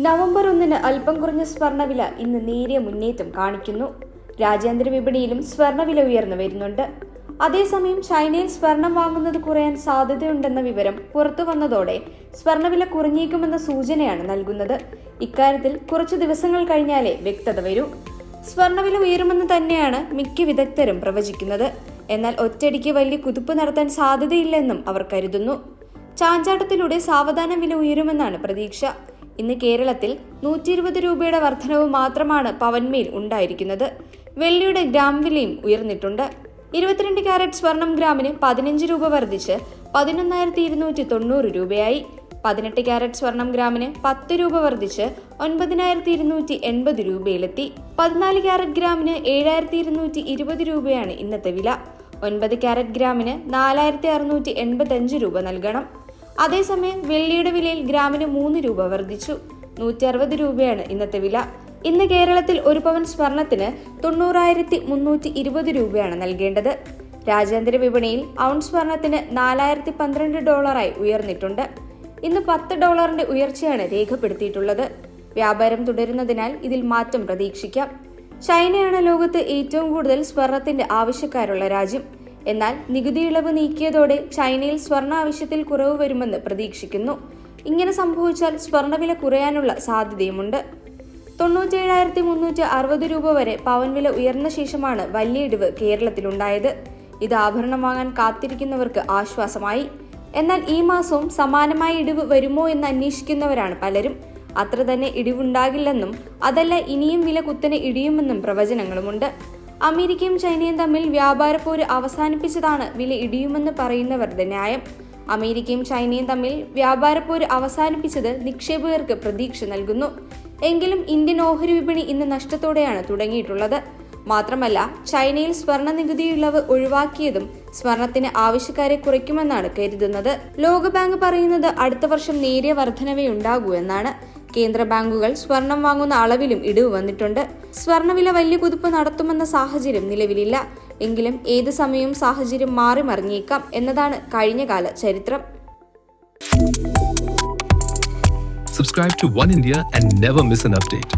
November ഒന്നിന് അല്പം കുറഞ്ഞ സ്വർണവില ഇന്ന് നേരിയ മുന്നേറ്റം കാണിക്കുന്നു. രാജ്യാന്തര വിപണിയിലും സ്വർണവില ഉയർന്നു വരുന്നുണ്ട്. അതേസമയം ചൈനയിൽ സ്വർണം വാങ്ങുന്നത് കുറയാൻ സാധ്യതയുണ്ടെന്ന വിവരം പുറത്തു വന്നതോടെ സ്വർണവില കുറഞ്ഞേക്കുമെന്ന സൂചനയാണ് നൽകുന്നത്. ഇക്കാര്യത്തിൽ കുറച്ചു ദിവസങ്ങൾ കഴിഞ്ഞാലേ വ്യക്തത വരൂ. സ്വർണവില ഉയരുമെന്ന് തന്നെയാണ് മിക്ക വിദഗ്ധരും പ്രവചിക്കുന്നത്. എന്നാൽ ഒറ്റയടിക്ക് വലിയ കുതിപ്പ് നടത്താൻ സാധ്യതയില്ലെന്നും അവർ കരുതുന്നു. ചാഞ്ചാട്ടത്തിലൂടെ സാവധാനം വില ഉയരുമെന്നാണ് പ്രതീക്ഷ. ഇന്ന് കേരളത്തിൽ നൂറ്റി ഇരുപത് രൂപയുടെ വർധനവ് മാത്രമാണ് പവൻമേൽ ഉണ്ടായിരിക്കുന്നത്. വെള്ളിയുടെ ഗ്രാം വിലയും ഉയർന്നിട്ടുണ്ട്. ഇരുപത്തിരണ്ട് കാരറ്റ് സ്വർണം ഗ്രാമിന് പതിനഞ്ച് രൂപ വർദ്ധിച്ച് പതിനൊന്നായിരത്തി ഇരുന്നൂറ്റി തൊണ്ണൂറ് രൂപയായി. പതിനെട്ട് ക്യാരറ്റ് സ്വർണം ഗ്രാമിന് പത്ത് രൂപ വർദ്ധിച്ച് ഒൻപതിനായിരത്തി ഇരുന്നൂറ്റി എൺപത് രൂപയിലെത്തി. പതിനാല് ക്യാരറ്റ് ഗ്രാമിന് ഏഴായിരത്തി ഇരുന്നൂറ്റി ഇരുപത് രൂപയാണ് ഇന്നത്തെ വില. ഒൻപത് ക്യാരറ്റ് ഗ്രാമിന് നാലായിരത്തി അറുന്നൂറ്റി എൺപത്തഞ്ച് രൂപ നൽകണം. അതേസമയം വെള്ളിയുടെ വിലയിൽ ഗ്രാമിന് മൂന്ന് രൂപ വർദ്ധിച്ചു. നൂറ്റി അറുപത് രൂപയാണ് ഇന്നത്തെ വില. ഇന്ന് കേരളത്തിൽ ഒരു പവൻ സ്വർണത്തിന് തൊണ്ണൂറായിരത്തി മുന്നൂറ്റി ഇരുപത് രൂപയാണ് നൽകേണ്ടത്. രാജ്യാന്തര വിപണിയിൽ ഔൺസ് സ്വർണത്തിന് നാലായിരത്തി പന്ത്രണ്ട് ഡോളറായി ഉയർന്നിട്ടുണ്ട്. ഇന്ന് പത്ത് ഡോളറിന്റെ ഉയർച്ചയാണ് രേഖപ്പെടുത്തിയിട്ടുള്ളത്. വ്യാപാരം തുടരുന്നതിനാൽ ഇതിൽ മാറ്റം പ്രതീക്ഷിക്കാം. ചൈനയാണ് ലോകത്ത് ഏറ്റവും കൂടുതൽ സ്വർണത്തിന്റെ ആവശ്യക്കാരുള്ള രാജ്യം. എന്നാൽ നികുതി ഇളവ് നീക്കിയതോടെ ചൈനയിൽ സ്വർണ ആവശ്യത്തിൽ കുറവ് വരുമെന്ന് പ്രതീക്ഷിക്കുന്നു. ഇങ്ങനെ സംഭവിച്ചാൽ സ്വർണവില കുറയാനുള്ള സാധ്യതയുമുണ്ട്. തൊണ്ണൂറ്റേഴായിരത്തി മുന്നൂറ്റി അറുപത് രൂപ വരെ പവൻ വില ഉയർന്ന ശേഷമാണ് വലിയ ഇടിവ് കേരളത്തിലുണ്ടായത്. ഇത് ആഭരണം വാങ്ങാൻ കാത്തിരിക്കുന്നവർക്ക് ആശ്വാസമായി. എന്നാൽ ഈ മാസവും സമാനമായ ഇടിവ് വരുമോ എന്ന് അന്വേഷിക്കുന്നവരാണ് പലരും. അത്ര തന്നെ ഇടിവുണ്ടാകില്ലെന്നും അതല്ല ഇനിയും വില കുത്തനെ ഇടിയുമെന്നും പ്രവചനങ്ങളുമുണ്ട്. അമേരിക്കയും ചൈനയും തമ്മിൽ വ്യാപാര പോര് അവസാനിപ്പിച്ചതാണ് വില ഇടിയുമെന്ന് പറയുന്നവരുടെ ന്യായം. അമേരിക്കയും ചൈനയും തമ്മിൽ വ്യാപാരപ്പോര് അവസാനിപ്പിച്ചത് നിക്ഷേപകർക്ക് പ്രതീക്ഷ നൽകുന്നു. എങ്കിലും ഇന്ത്യൻ ഓഹരി വിപണി ഇന്ന് നഷ്ടത്തോടെയാണ് തുടങ്ങിയിട്ടുള്ളത്. മാത്രമല്ല ചൈനയിൽ സ്വർണ നികുതി ഇളവ് ഒഴിവാക്കിയതും സ്വർണത്തിന് ആവശ്യക്കാരെ കുറയ്ക്കുമെന്നാണ് കരുതുന്നത്. ലോകബാങ്ക് പറയുന്നത് അടുത്ത വർഷം നേരിയ വർധനവേ ഉണ്ടാകൂ എന്നാണ്. കേന്ദ്ര ബാങ്കുകൾ സ്വർണം വാങ്ങുന്ന അളവിലും ഇടിവ് വന്നിട്ടുണ്ട്. സ്വർണവില വലിയ കുതിപ്പ് നടത്തുമെന്ന സാഹചര്യം നിലവിലില്ല. എങ്കിലും ഏത് സമയവും സാഹചര്യം മാറി മറിഞ്ഞേക്കാം എന്നതാണ് കഴിഞ്ഞകാല ചരിത്രം. Subscribe to One India and never miss an update.